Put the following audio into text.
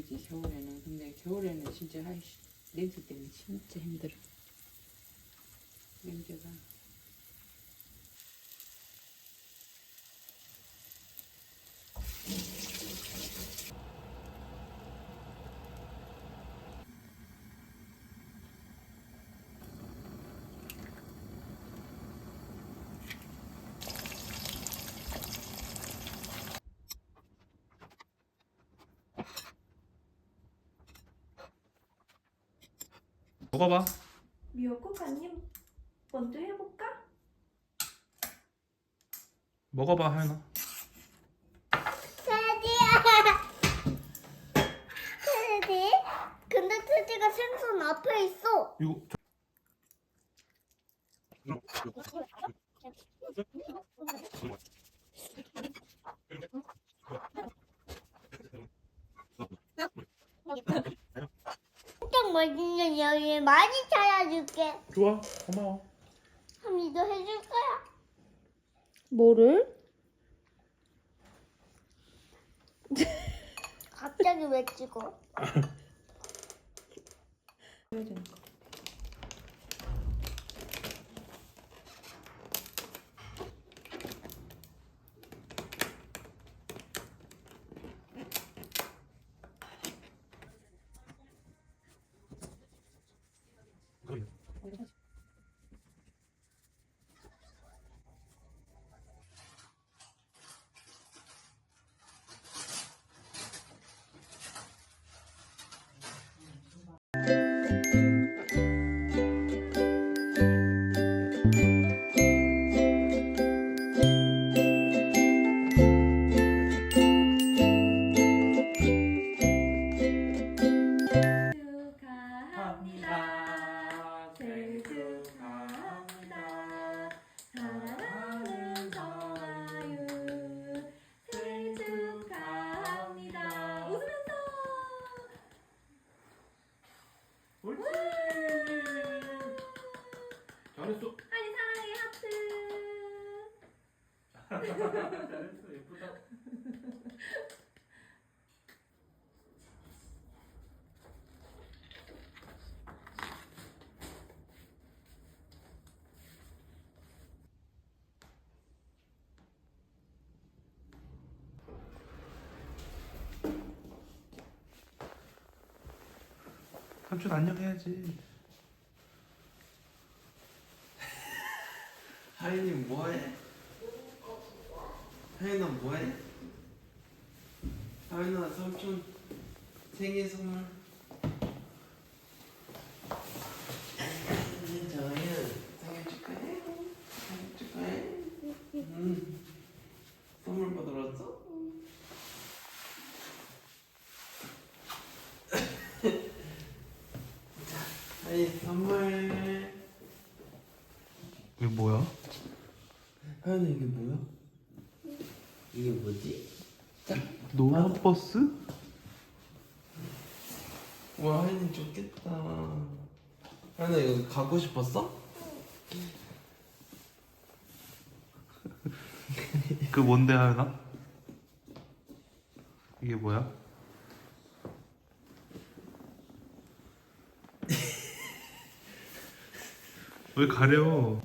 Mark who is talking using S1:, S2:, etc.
S1: 겨울에는. 근데 겨울에는 진짜 아이씨 냄새 때문에 진짜 힘들어 냄새가
S2: 먹어봐.
S3: 미역국 한입 먼저 해볼까?
S2: 먹어봐 하연아.
S4: 테디야. 테디? 근데 테디가 생선 앞에 있어.
S2: 이거
S4: 맛있는 요리 많이 찾아줄게.
S2: 좋아. 고마워.
S4: 함이도 해줄 거야.
S3: 뭐를?
S4: 갑자기 왜 찍어?
S3: 축
S2: 잘했어.
S3: 아니 사랑해 하트.
S2: 잘했어. 예쁘다. 삼촌 안녕해야지.
S5: 하인이 뭐해? 하인아 뭐해? 하인아 삼촌 생일 선물 저희는 생일 축하해 생일 축하해 음. 선물 받으러 왔어? 자 하인 선물
S2: 이게 뭐야?
S5: 하연아 이게 뭐야? 이게 뭐지?
S2: 노란 버스?
S5: 와 하연이 좋겠다 하연아 이거 가고 싶었어?
S2: 그 뭔데 하연아? 이게 뭐야? 왜 가려?